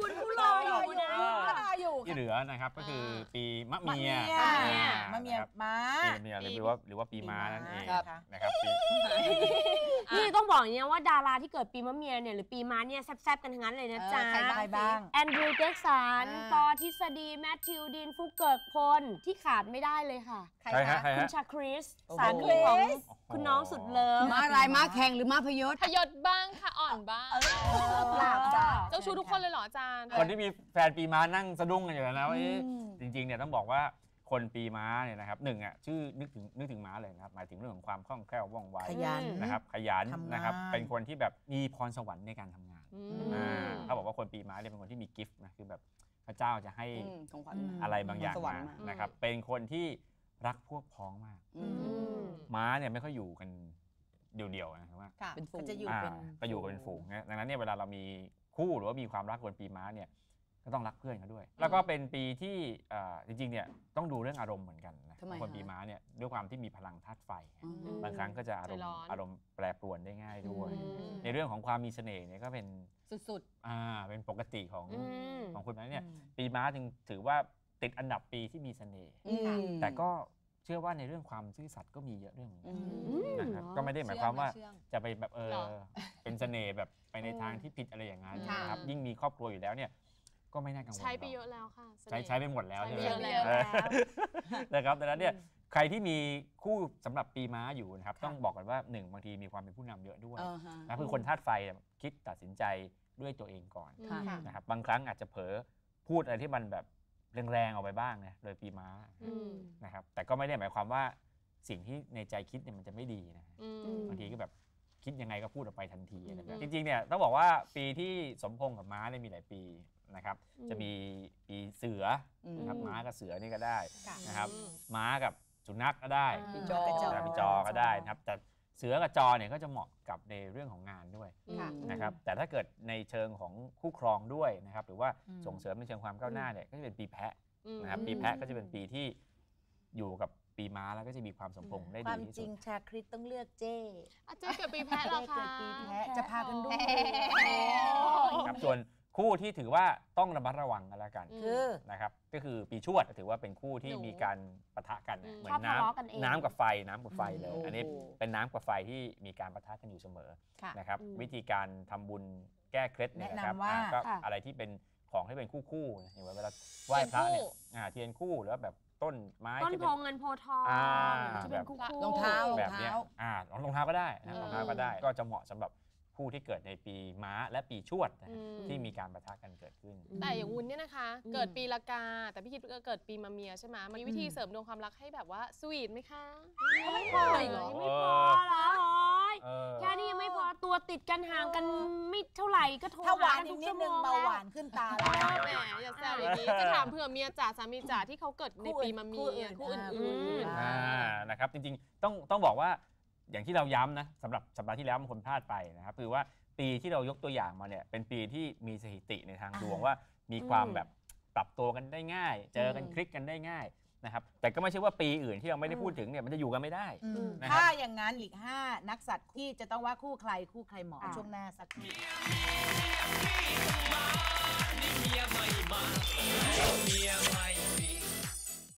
คุณคุณ ที่เหลือนะครับก็คือปีมะเมียมะเมียมะเมียนะครับม้าปีมะเมียหรือว่าหรือว่าปีม้านั่นเองครับนะครับปีนี่ต้องบอกอย่างนี้ว่าดาราที่เกิดปีมะเมียเนี่ยหรือปีม้าเนี่ยแซ่บๆกันทั้งนั้นเลยนะจ๊ะเออใครบ้างใครบ้างแอนดรูว์เจ็กสันอ่าปอทฤษฎีแมทธิวดีนฟุกเกิกพลที่ขาดไม่ได้เลยค่ะใครใครฮะคะใครคุณฮะชาคริสโอ้โหสามีของคุณน้องสุดเลิฟม้าลายม้าแข่งหรือม้าพยศพยศบ้างค่ะอ่อนบ้างปราบจ้าเจ้าชู้ทุกคนเลยเหรออาจารย์คนที่มีแฟนปีม้านั่งสะดุ้งกันอยู่แล้วว่าเอ๊ะจริงๆเนี่ยต้องบอกว่าคนปีม้าเนี่ยนะครับหนึ่งอะชื่อนึกถึงนึกถึงม้าเลยนะครับหมายถึงเรื่องของความคล่องแคล่วว่องไวขยันนะครับขยันทำงาน นะครับเป็นคนที่แบบมีพรสวรรค์ในการทำงานอือ่ามเขาบอกว่าคนปีม้าเนี่ยเป็นคนที่มีกิฟต์นะคือแบบพระเจ้าจะให้อืมของขวัญอืมมา อะไรบางอย่างสวรรมาค์มา นะครับเป็นคนที่รักพวกพ้องมากอืมอืม ม้าเนี่ยไม่ค่อยอยู่กันเดี่ยวๆนะครับว่า ค่ะ เป็นฝูงก็จะอยู่อ่าเป็นก็อยู่กันเป็นฝูงนะดังนั้นเนี่ยเวลาเรามีคู่หรือว่ามีความรักคนปีม้าเนี่ย ก็ต้องรักเพื่อนเขาด้วย แล้วก็เป็นปีที่อ่าจริงๆเนี่ยต้องดูเรื่องอารมณ์เหมือนกันนะทำไมคนฮะปีม้าเนี่ยด้วยความที่มีพลังธาตุไฟอืม บางครั้งก็จะอารมใจณ์ร้อน อารมณ์แปรปรวนได้ง่ายด้วย อืม ในเรื่องของความมีเสน่ห์เนี่ยก็เป็นสุด อ่าเป็นปกติของอืม ของคนนั้นเนี่ยอืมปีม้าจึงถือว่าติดอันดับปีที่มีเสน่ห์ๆอืม แต่ก็เชื่อว่าในเรื่องความซื่อสัตย์ก็มีเยอะเรื่องเหมือนอืกันมนะครับก็ไม่ได้หมายความว่าเชื่องจะไปแบบเออหรอเป็นเสน่ห์แบบไปในทางที่ผิดอะไรอย่างนั้นค่ะ นะครับยิ่งมีครอบครัวอยู่แล้วเนี่ย ก็ไม่น่ากังวลใช้ไปหรกเยอะแล้วค่ะเสน่ใช้ห์ใช้ไปหมดแล้วใช้ใช่ไปไหมเยอะแล้วเออนะครับดังนั้นเนี่ยใครที่มีคู่สำหรับปีม้าอยู่นะครับต้องบอกกันว่าหนึ่งบางทีมีความเป็นผู้นำเยอะด้วยเออฮะนะคือคนธาตุไฟเนี่ยคิดตัดสินใจด้วยตัวเองก่อนค่ะค่ะนะครับบางครั้งอาจจะเผลอพูดอะไรที่มันแบบแรงๆออกไปบ้างนะโดยปีม้าอืมนะครับแต่ก็ไม่ได้หมายความว่าสิ่งที่ในใจคิดเนี่ยมันจะไม่ดีนะอืมบางทีก็แบบคิดยังไงก็พูดออกไปทันทีอะไรแบบอืมจริงๆเนี่ยต้องบอกว่าปีที่สมพงษ์กับม้าเนี่ยมีหลายปี นะครับ จะมีปีเสืออมนะครับม้ากับเสือนี่ก็ได้ค่ะนะครับ ม้ากับสุนัขก็ได้ปีจอปีจอนะปีจอก็ได้นะครับ แต่เสือกับจอเนี่ยก็จะเหมาะกับในเรื่องของงานด้วยค่ะนะครับแต่ถ้าเกิดในเชิงของคู่ครองด้วยนะครับ หรือว่าอืมส่งเสริมในเชิงความก้าวหน้าเนี่ยก็จะเป็นปีแพะอืมนะครับปีแพะก็จะเป็นปีที่อยู่กับปีม้าแล้วก็จะมีความสมพงษ์ได้คดีวามที่จสุริดงชาคริสต้องเลือกเจ้อาเจ๊เกิดปีแพะเหรอเจ้คะเกิดปีแพะจะพากันดูครับส่วน คู่ที่ถือว่าต้องระมัดระวังกันแล้วกันคือ นะครับ ก็คือปีชวดถือว่าเป็นคู่ที่หนูมีการปะทะกันอืมเหมือชอบนทะน้เลาะกันเองำน้ำกับไฟน้ำกับไฟเลยโอ้โหอันนี้เป็นน้ำกับไฟที่มีการปะทะกันอยู่เสมอค่ะ นะครับ อืม วิธีการทำบุญแก้เคล็ดเนี่ยนะครับแนะนำว่า อ่าก็ค่ะ อะไรที่เป็นของที่เป็นคู่คู่ๆนะอย่างเวลาไหว้พระเนี่ยอ่าเทียนคู่หรือว่าแบบต้นไม้ต้นที่โพเป็นเงินโพทองอ่า ที่เป็นคู่คู่รองเท้า แบบเนี้ยอ่ารองเท้าก็ได้นะอืมรองเท้าก็ได้ ก็จะเหมาะสำหรับ ผู้ที่เกิดในปีม้าและปีชวดนะอืม ที่มีการปะทะกันเกิดขึ้น แต่อย่างวุ้นเนี่ยนะคะ อืม เกิดปีละกา แต่พี่คิดว่าเกิดปีมะเมียใช่ไหมมันมีวิธีเสริมดวงความรักให้แบบว่าสวีทไหมคะ ไม่พออีกเหรอ ยังไม่พอเหรอโอ้ยเออ แค่นี้ยังไม่พอตัวติดกันห่างกันไม่เท่าไหร่ก็โทรถ้าหวานกัอีทุกกนิชั่ดวโมนึงงเบาหแล้ววานขึ้นตาแล้ว แหมอย่าแซวอย่างนี้จะถามเผื่อเมียจ๋าสามีจ๋าที่เขาเกิดในปีมะเมียคู่คู่อื่นอื่นอ่าอ่า นะครับ จริงๆ ต้อง ต้องบอกว่า อย่างที่เราย้ำนะสำหรับสัปดาห์ที่แล้วบางคนพลาดไปนะครับคือว่าปีที่เรายกตัวอย่างมาเนี่ยเป็นปีที่มีสถิติในทางดวงว่า มีความแบบปรับตัวกันได้ง่าย เจอกันคลิกกันได้ง่ายนะครับแต่ก็ไม่ใช่ว่าปีอื่นที่เราไม่ได้พูดถึงเนี่ยมันจะอยู่กันไม่ได้นะถ้าอย่างนั้นอีก 5 นักสัตว์ที่จะต้องว่าคู่ใครคู่ใครหมอะช่วงหน้าสักครู่เมียใหม่มาเมียใหม่